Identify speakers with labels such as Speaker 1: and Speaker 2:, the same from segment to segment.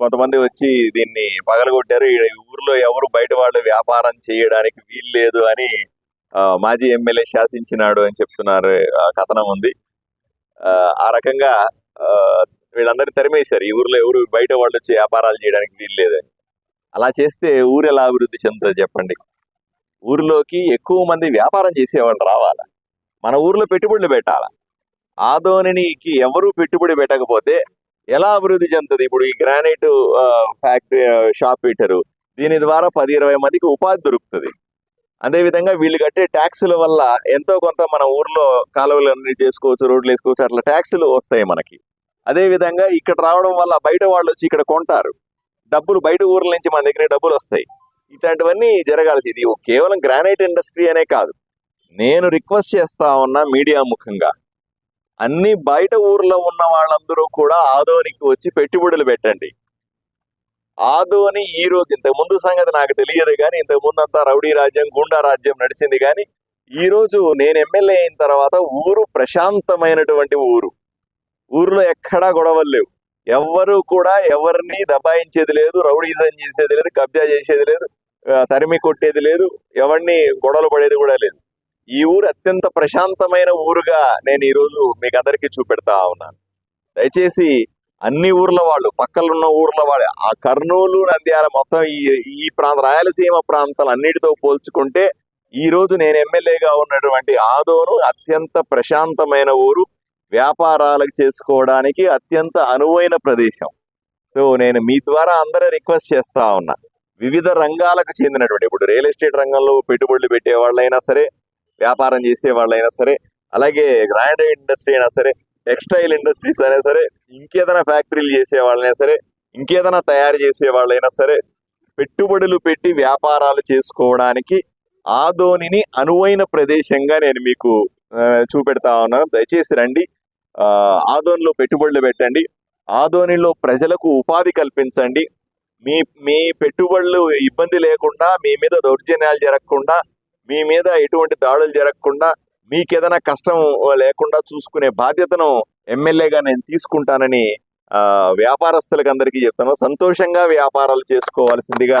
Speaker 1: కొంతమంది వచ్చి దీన్ని పగలగొట్టారు. ఈ ఊర్లో ఎవరు బయట వాళ్ళు వ్యాపారం చేయడానికి వీలు లేదు అని మాజీ ఎమ్మెల్యే శాసించినాడు అని చెప్తున్నారు ఆ కథనం ఉంది. ఆ, రకంగా ఆ, వీళ్ళందరినీ తరిమేశారు. ఈ ఊర్లో ఎవరు బయట వాళ్ళు వచ్చి వ్యాపారాలు చేయడానికి వీలు లేదని అలా చేస్తే ఊరు ఎలా అభివృద్ధి చెందుతుంది చెప్పండి. ఊరిలోకి ఎక్కువ మంది వ్యాపారం చేసేవాళ్ళు రావాలా? మన ఊర్లో పెట్టుబడులు పెట్టాలా? ఆదోనికి ఎవరు పెట్టుబడి పెట్టకపోతే ఎలా అభివృద్ధి చెందుతుంది? ఇప్పుడు ఈ గ్రానైట్ ఫ్యాక్టరీ షాప్ పెట్టారు దీని ద్వారా పది ఇరవై మందికి ఉపాధి దొరుకుతుంది. అదేవిధంగా వీళ్ళు కట్టే ట్యాక్సుల వల్ల ఎంతో కొంత మన ఊర్లో కాలువలు అన్ని చేసుకోవచ్చు రోడ్లు వేసుకోవచ్చు అట్లా ట్యాక్సులు వస్తాయి మనకి. అదే విధంగా ఇక్కడ రావడం వల్ల బయట వాళ్ళు వచ్చి ఇక్కడ కొంటారు. డబ్బులు బయట ఊర్ల నుంచి మన దగ్గర డబ్బులు వస్తాయి. ఇట్లాంటివన్నీ జరగాల్సి ఇది. కేవలం గ్రానైట్ ఇండస్ట్రీ అనే కాదు. నేను రిక్వెస్ట్ చేస్తా ఉన్నా మీడియా ముఖంగా. అన్ని బయట ఊర్లో ఉన్న వాళ్ళందరూ కూడా ఆదోనికి వచ్చి పెట్టుబడులు పెట్టండి. ఆదోని ఈ రోజు ఇంతకు ముందు సంగతి నాకు తెలియదు కానీ ఇంతకు ముందు అంతా రౌడీ రాజ్యం గుండా రాజ్యం నడిచింది కానీ ఈ రోజు నేను ఎమ్మెల్యే అయిన తర్వాత ఊరు ప్రశాంతమైనటువంటి ఊరు. ఊర్లో ఎక్కడా గొడవలు లేవు. ఎవ్వరు కూడా ఎవరిని దబాయించేది లేదు రౌడీజం చేసేది లేదు కబ్జా చేసేది లేదు తరిమి కొట్టేది లేదు ఎవరిని గొడవలు పడేది కూడా లేదు. ఈ ఊరు అత్యంత ప్రశాంతమైన ఊరుగా నేను ఈరోజు మీకు అందరికీ చూపెడతా ఉన్నాను. దయచేసి అన్ని ఊర్ల వాళ్ళు పక్కలున్న ఊర్ల వాళ్ళు ఆ కర్నూలు నంద్యాల మొత్తం ఈ ఈ ప్రాంత రాయలసీమ ప్రాంతాలు అన్నిటితో పోల్చుకుంటే ఈ రోజు నేను ఎమ్మెల్యేగా ఉన్నటువంటి ఆదోను అత్యంత ప్రశాంతమైన ఊరు. వ్యాపారాలకు చేసుకోవడానికి అత్యంత అనువైన ప్రదేశం. సో నేను మీ ద్వారా అందరూ రిక్వెస్ట్ చేస్తా ఉన్నా. వివిధ రంగాలకు చెందినటువంటి ఇప్పుడు రియల్ ఎస్టేట్ రంగంలో పెట్టుబడులు పెట్టే వాళ్ళైనా సరే వ్యాపారం చేసే వాళ్ళైనా సరే అలాగే గ్రాండ్ ఇండస్ట్రీ అయినా సరే టెక్స్టైల్ ఇండస్ట్రీస్ అయినా సరే ఇంకేదైనా ఫ్యాక్టరీలు చేసే వాళ్ళైనా సరే ఇంకేదైనా తయారు చేసే వాళ్ళైనా సరే పెట్టుబడులు పెట్టి వ్యాపారాలు చేసుకోవడానికి ఆదోనిని అనువైన ప్రదేశంగా నేను మీకు చూపెడతా ఉన్నాను. దయచేసి రండి. ఆ, ఆదోనిలో పెట్టుబడులు పెట్టండి. ఆదోనిలో ప్రజలకు ఉపాధి కల్పించండి. మీ మీ పెట్టుబడులు ఇబ్బంది లేకుండా మీ మీద దౌర్జన్యాలు జరగకుండా మీ మీద ఎటువంటి దాడులు జరగకుండా మీకు ఏదైనా కష్టం లేకుండా చూసుకునే బాధ్యతను ఎమ్మెల్యేగా నేను తీసుకుంటానని వ్యాపారస్తులకు అందరికీ చెప్తాను. సంతోషంగా వ్యాపారాలు చేసుకోవాల్సిందిగా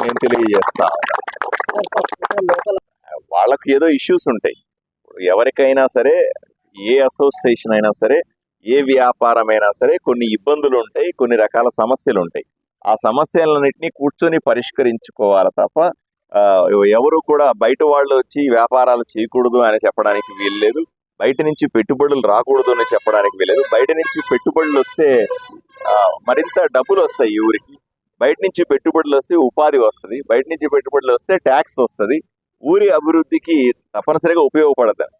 Speaker 1: నేను తెలియజేస్తా. వాళ్ళకు ఏదో ఇష్యూస్ ఉంటాయి. ఎవరికైనా సరే ఏ అసోసియేషన్ అయినా సరే ఏ వ్యాపారమైనా సరే కొన్ని ఇబ్బందులు ఉంటాయి కొన్ని రకాల సమస్యలు ఉంటాయి. ఆ సమస్యలన్నింటినీ కూర్చొని పరిష్కరించుకోవాలి తప్ప ఎవరు కూడా బయట వాళ్ళు వచ్చి వ్యాపారాలు చేయకూడదు అని చెప్పడానికి వీల్లేదు. బయట నుంచి పెట్టుబడులు రాకూడదు అని చెప్పడానికి వీల్లేదు. బయట నుంచి పెట్టుబడులు వస్తే మరింత డబ్బులు వస్తాయి ఈ ఊరికి. బయట నుంచి పెట్టుబడులు వస్తే ఉపాధి వస్తుంది. బయట నుంచి పెట్టుబడులు వస్తే ట్యాక్స్ వస్తుంది. ఊరి అభివృద్ధికి తప్పనిసరిగా ఉపయోగపడతాయి